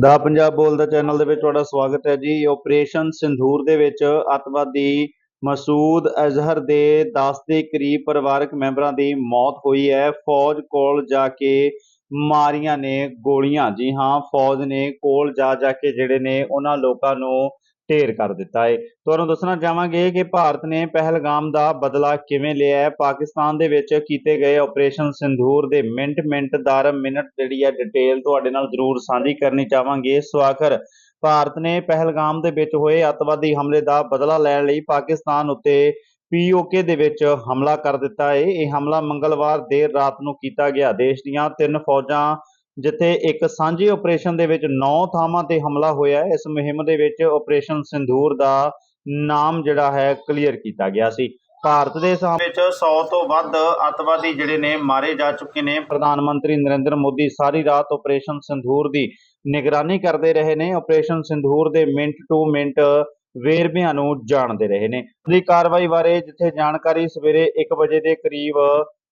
ਦਾ ਪੰਜਾਬ ਬੋਲਦਾ ਚੈਨਲ ਦੇ ਵਿੱਚ ਤੁਹਾਡਾ ਸਵਾਗਤ ਹੈ ਜੀ। ਆਪਰੇਸ਼ਨ ਸਿੰਧੂਰ ਦੇ ਵਿੱਚ ਅੱਤਵਾਦੀ ਮਸੂਦ ਅਜ਼ਹਰ ਦੇ 10 ਦੇ ਕਰੀਬ ਪਰਿਵਾਰਕ ਮੈਂਬਰਾਂ ਦੀ ਮੌਤ ਹੋਈ ਹੈ। ਫੌਜ ਕੋਲ ਜਾ ਕੇ ਮਾਰੀਆਂ ਨੇ ਗੋਲੀਆਂ। ਜੀ ਹਾਂ, ਫੌਜ ਨੇ ਕੋਲ ਜਾ ਜਾ ਕੇ ਜਿਹੜੇ ਨੇ ਉਹਨਾਂ ਲੋਕਾਂ ਨੂੰ ਢੇਰ ਕਰ ਦਿੱਤਾ ਹੈ ਤੁਹਾਨੂੰ ਦੱਸਣਾ ਚਾਹਾਂਗੇ ਕਿ ਭਾਰਤ ਨੇ ਪਹਿਲਗਾਮ ਦਾ ਬਦਲਾ ਕਿਵੇਂ ਲਿਆ ਹੈ? ਪਾਕਿਸਤਾਨ ਦੇ ਵਿੱਚ ਕੀਤੇ ਗਏ ਆਪਰੇਸ਼ਨ ਸਿੰਧੂਰ ਦੇ ਮਿੰਟ ਮਿੰਟ ਦਰ, ਮਿੰਟ ਜਿਹੜੀ ਹੈ ਡਿਟੇਲ ਤੁਹਾਡੇ ਨਾਲ ਜ਼ਰੂਰ ਸਾਂਝੀ ਕਰਨੀ ਚਾਹਾਂਗੇ। ਸੋ ਆਖਰ ਭਾਰਤ ਨੇ ਪਹਿਲਗਾਮ ਦੇ ਵਿੱਚ ਹੋਏ ਅੱਤਵਾਦੀ ਹਮਲੇ ਦਾ ਬਦਲਾ ਲੈਣ ਲਈ ਪਾਕਿਸਤਾਨ ਉੱਤੇ ਪੀਓਕੇ ਦੇ ਵਿੱਚ ਹਮਲਾ ਕਰ ਦਿੱਤਾ ਹੈ ਇਹ ਹਮਲਾ ਮੰਗਲਵਾਰ ਦੇਰ ਰਾਤ ਨੂੰ ਕੀਤਾ ਗਿਆ। ਦੇਸ਼ ਦੀਆਂ ਤਿੰਨ ਫੌਜਾਂ ਜਿੱਥੇ ਇੱਕ ਸਾਂਝੇ ਆਪਰੇਸ਼ਨ ਦੇ ਵਿੱਚ 9 ਥਾਵਾਂ ਤੇ ਹਮਲਾ ਹੋਇਆ ਹੈ। ਇਸ ਮੁਹਿੰਮ ਦੇ ਵਿੱਚ ਆਪਰੇਸ਼ਨ ਸਿੰਧੂਰ ਦਾ ਨਾਮ ਜਿਹੜਾ ਹੈ ਕਲੀਅਰ ਕੀਤਾ ਗਿਆ ਸੀ। ਭਾਰਤ ਦੇ ਸਾਹਮਣੇ ਵਿੱਚ 100 ਤੋਂ ਵੱਧ ਅੱਤਵਾਦੀ ਜਿਹੜੇ ਨੇ ਮਾਰੇ ਜਾ ਚੁੱਕੇ ਨੇ। ਪ੍ਰਧਾਨ ਮੰਤਰੀ ਨਰਿੰਦਰ ਮੋਦੀ ਸਾਰੀ ਰਾਤ ਆਪਰੇਸ਼ਨ ਸਿੰਧੂਰ ਦੀ ਨਿਗਰਾਨੀ ਕਰਦੇ ਰਹੇ ਨੇ। ਆਪਰੇਸ਼ਨ ਸਿੰਧੂਰ ਦੇ ਮਿੰਟ ਟੂ ਮਿੰਟ ਵੇਰਵਿਆਂ ਨੂੰ ਜਾਣਦੇ ਰਹੇ ਨੇ। ਦੀ ਕਾਰਵਾਈ ਬਾਰੇ ਜਿੱਥੇ ਜਾਣਕਾਰੀ ਸਵੇਰੇ 1 ਵਜੇ ਦੇ ਕਰੀਬ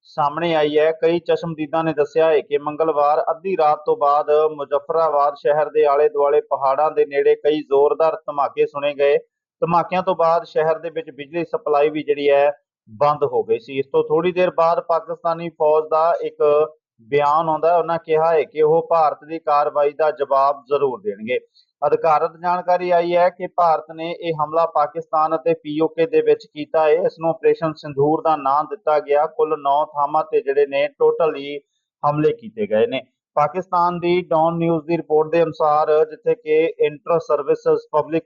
ਸਾਹਮਣੇ ਆਈ ਹੈ। ਕਈ ਚਸ਼ਮਦੀਦਾਂ ਨੇ ਦੱਸਿਆ ਹੈ ਕਿ ਮੰਗਲਵਾਰ ਅੱਧੀ ਰਾਤ ਤੋਂ ਬਾਅਦ ਮੁਜ਼ੱਫਰਾਬਾਦ ਸ਼ਹਿਰ ਦੇ ਆਲੇ ਦੁਆਲੇ ਪਹਾੜਾਂ ਦੇ ਨੇੜੇ ਕਈ ਜ਼ੋਰਦਾਰ ਧਮਾਕੇ ਸੁਣੇ ਗਏ। ਧਮਾਕਿਆਂ ਤੋਂ ਬਾਅਦ ਸ਼ਹਿਰ ਦੇ ਵਿੱਚ ਬਿਜਲੀ ਸਪਲਾਈ ਵੀ ਜਿਹੜੀ ਹੈ ਬੰਦ ਹੋ ਗਈ ਸੀ। ਇਸ ਤੋਂ ਥੋੜੀ ਦੇਰ ਬਾਅਦ ਪਾਕਿਸਤਾਨੀ ਫੌਜ ਦਾ ਇੱਕ ਬਿਆਨ ਆਉਂਦਾ ਉਹਨਾਂ ਕਿਹਾ ਹੈ ਕਿ ਉਹ ਭਾਰਤ ਦੀ ਕਾਰਵਾਈ ਦਾ ਜਵਾਬ ਜ਼ਰੂਰ ਦੇਣਗੇ। ਅਧਿਕਾਰਤ ਜਾਣਕਾਰੀ ਆਈ ਹੈ ਕਿ ਭਾਰਤ ਨੇ ਇਹ ਹਮਲਾ ਪਾਕਿਸਤਾਨ ਅਤੇ ਪੀਓਕੇ ਦੇ ਵਿੱਚ ਕੀਤਾ ਹੈ। ਇਸ ਨੂੰ ਆਪਰੇਸ਼ਨ ਸਿੰਧੂਰ ਦਾ ਨਾਮ ਦਿੱਤਾ ਗਿਆ। ਕੁੱਲ 9 ਥਾਵਾਂ ਤੇ ਜਿਹੜੇ ਨੇ ਟੋਟਲੀ ਹਮਲੇ ਕੀਤੇ ਗਏ ਨੇ। ਪਾਕਿਸਤਾਨ ਦੀ ਡਾਨ ਨਿਊਜ਼ ਦੀ ਰਿਪੋਰਟ ਦੇ ਅਨੁਸਾਰ ਜਿੱਥੇ ਕਿ inter services public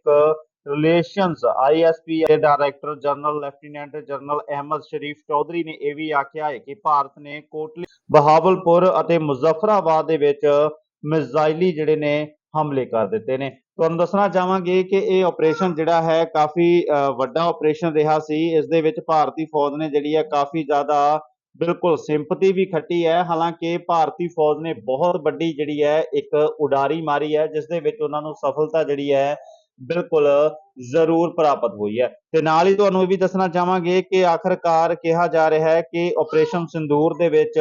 relations ISP ਦੇ director general lieutenant general Ahmed Sharif Chaudhry ਨੇ ਇਹ ਵੀ ਆਖਿਆ ਹੈ ਕਿ ਭਾਰਤ ਨੇ ਕੋਟਲੀ ਬਹਾਵਲਪੁਰ ਅਤੇ ਮੁਜ਼ੱਫਰਾਬਾਦ ਦੇ ਵਿੱਚ ਮਿਜ਼ਾਈਲੀ ਜਿਹੜੇ ਨੇ ਹਮਲੇ ਕਰ ਦਿੱਤੇ ਨੇ। ਤੁਹਾਨੂੰ ਦੱਸਣਾ ਚਾਹਾਂਗੇ ਕਿ ਇਹ ਆਪਰੇਸ਼ਨ ਜਿਹੜਾ ਹੈ ਕਾਫੀ ਅ, ਵੱਡਾ ਆਪਰੇਸ਼ਨ ਰਿਹਾ ਸੀ। ਇਸ ਦੇ ਵਿੱਚ ਭਾਰਤੀ ਫੌਜ ਨੇ ਜਿਹੜੀ ਹੈ ਕਾਫੀ ਜ਼ਿਆਦਾ ਬਿਲਕੁਲ ਸਿੰਪਥੀ ਵੀ ਖੱਟੀ ਹੈ। ਹਾਲਾਂਕਿ ਭਾਰਤੀ ਫੌਜ ਨੇ ਬਹੁਤ ਵੱਡੀ ਜਿਹੜੀ ਹੈ ਇੱਕ ਉਡਾਰੀ ਮਾਰੀ ਹੈ ਜਿਸ ਦੇ ਵਿੱਚ ਉਹਨਾਂ ਨੂੰ ਸਫਲਤਾ ਜਿਹੜੀ ਹੈ ਬਿਲਕੁਲ ਜ਼ਰੂਰ ਪ੍ਰਾਪਤ ਹੋਈ ਹੈ। ਤੇ ਨਾਲ ਹੀ ਤੁਹਾਨੂੰ ਇਹ ਵੀ ਦੱਸਣਾ ਚਾਹਾਂਗੇ ਕਿ ਆਖਰਕਾਰ ਕਿਹਾ ਜਾ ਰਿਹਾ ਹੈ ਕਿ ਆਪਰੇਸ਼ਨ ਸਿੰਦੂਰ ਦੇ ਵਿੱਚ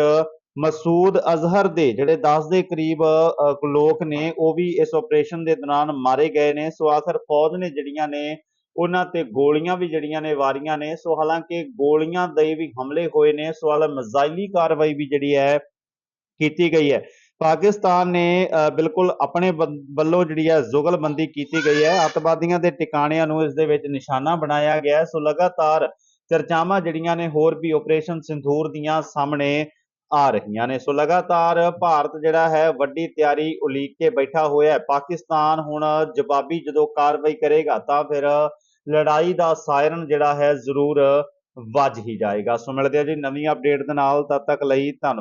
ਮਸੂਦ ਅਜ਼ਹਰ ਦੇ ਜਿਹੜੇ 10 ਦੇ ਕਰੀਬ ਅ, ਲੋਕ ਨੇ ਉਹ ਵੀ ਇਸ ਆਪਰੇਸ਼ਨ ਦੇ ਦੌਰਾਨ ਮਾਰੇ ਗਏ ਨੇ। ਸੋ ਆਖਰ ਫੌਜ ਨੇ ਜਿਹੜੀਆਂ ਨੇ ਉਹਨਾਂ ਤੇ ਗੋਲੀਆਂ ਵੀ ਜਿਹੜੀਆਂ ਨੇ ਵਾਰੀਆਂ ਨੇ। ਸੋ ਹਾਲਾਂਕਿ ਗੋਲੀਆਂ ਦੇ ਵੀ ਹਮਲੇ ਹੋਏ ਨੇ। ਸੋ ਹਾਲ ਮਿਜ਼ਾਈਲੀ ਕਾਰਵਾਈ ਵੀ ਜਿਹੜੀ ਹੈ ਕੀਤੀ ਗਈ ਹੈ। ਪਾਕਿਸਤਾਨ ਨੇ ਬਿਲਕੁਲ ਆਪਣੇ ਵ- ਵੱਲੋਂ ਜਿਹੜੀ ਹੈ ਜ਼ੁਗਲਬੰਦੀ ਕੀਤੀ ਗਈ ਹੈ। ਅੱਤਵਾਦੀਆਂ ਦੇ ਟਿਕਾਣਿਆਂ ਨੂੰ ਇਸ ਦੇ ਵਿੱਚ ਨਿਸ਼ਾਨਾ ਬਣਾਇਆ ਗਿਆ ਸੋ ਲਗਾਤਾਰ ਚਰਚਾਵਾਂ ਜਿਹੜੀਆਂ ਨੇ, ਹੋਰ ਵੀ ਆਪਰੇਸ਼ਨ ਸਿੰਧੂਰ ਦੀਆਂ ਸਾਹਮਣੇ ਆ ਰਹੀਆਂ ਨੇ। ਸੋ ਲਗਾਤਾਰ ਭਾਰਤ ਜਿਹੜਾ ਹੈ, ਵੱਡੀ ਤਿਆਰੀ ਉਲੀਕ ਕੇ ਬੈਠਾ ਹੋਇਆ ਹੈ। ਪਾਕਿਸਤਾਨ ਹੁਣ ਜਵਾਬੀ ਜਦੋਂ ਕਾਰਵਾਈ ਕਰੇਗਾ ਤਾਂ ਫਿਰ ਲੜਾਈ ਦਾ ਸਾਇਰਨ ਜਿਹੜਾ ਹੈ ਜ਼ਰੂਰ ਵੱਜ ਹੀ ਜਾਏਗਾ। ਸੋ ਮਿਲਦੇ ਆ ਜੀ ਨਵੀਂ ਅਪਡੇਟ ਦੇ ਨਾਲ। ਤਦ ਤੱਕ ਲਈ ਧੰਨਵਾਦ।